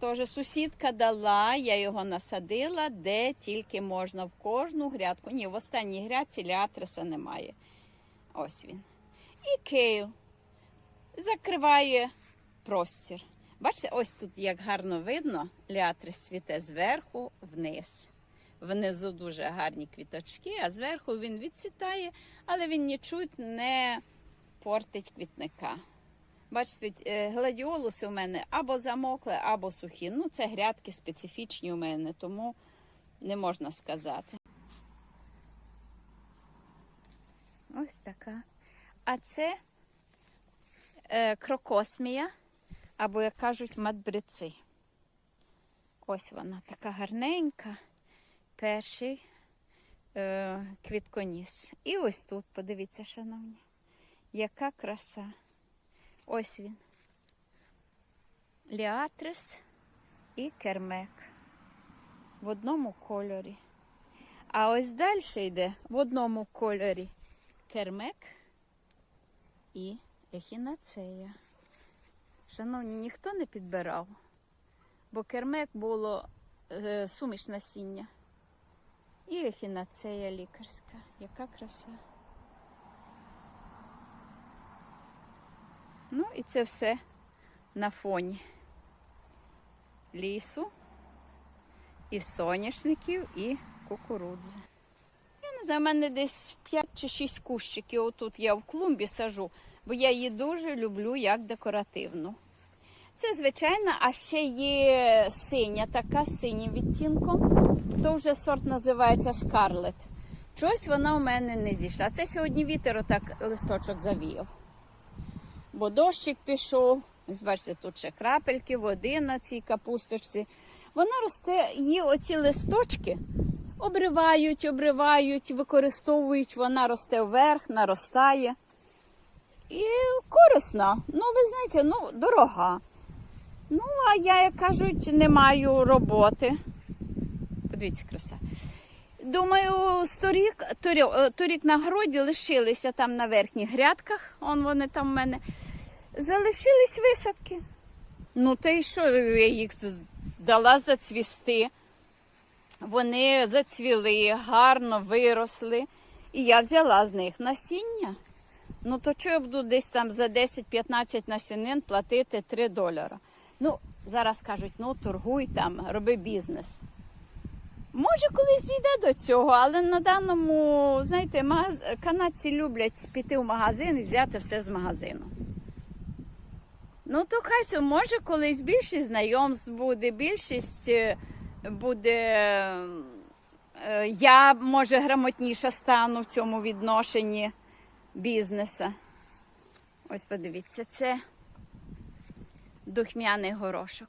Теж сусідка дала, я його насадила, де тільки можна в кожну грядку. Ні, в останній грядці ліатриса немає. Ось він. І кейл закриває простір. Бачите, ось тут як гарно видно, ліатрис цвіте зверху вниз. Внизу дуже гарні квіточки, а зверху він відцвітає, але він нічуть не портить квітника. Бачите, е, гладіолуси у мене або замокли, або сухі. Ну, це грядки специфічні у мене, тому не можна сказати. Ось така. А це е, крокосмія, або, як кажуть, мадбрици. Ось вона така гарненька. Перший е, квітконіс. І ось тут, подивіться, шановні, яка краса. Ось він. Ліатрис і кермек. В одному кольорі. А ось далі йде в одному кольорі кермек і ехінацея. Шановні, ніхто не підбирав, бо кермек було е, суміш насіння. І ехінацея лікарська. Яка краса. Ну і це все на фоні лісу, і соняшників, і кукурудзи. Я не знаю, в мене десь 5 чи 6 кущиків. Отут я в клумбі сажу, бо я її дуже люблю як декоративну. Це звичайно, а ще є синя, така з синім відтінком. То вже сорт називається Скарлет. Чогось вона у мене не зійшла. Це сьогодні вітер отак листочок завіяв. Бо дощик пішов. Ось бачите, тут ще крапельки води на цій капусточці. Вона росте, її оці листочки обривають, обривають, використовують, вона росте вверх, наростає. І корисна. Ну, ви знаєте, ну, дорога. Ну, а я, як кажуть, не маю роботи. Подивіться, краса. Думаю, торік, е, торік на городі лишилися там на верхніх грядках, он вони там в мене. Залишились висадки. Ну, та й що я їх дала зацвісти. Вони зацвіли, гарно виросли. І я взяла з них насіння. Ну, то чого я буду десь там за 10-15 насінин платити 3 долара. Ну, зараз кажуть, ну торгуй там, роби бізнес. Може, колись дійде до цього, але на даному, знаєте, магаз... канадці люблять піти в магазин і взяти все з магазину. Ну, то хай може колись більше знайомств буде, більшість е, буде. е, Я, може, грамотніша стану в цьому відношенні бізнеса. Ось подивіться, це духмяний горошок.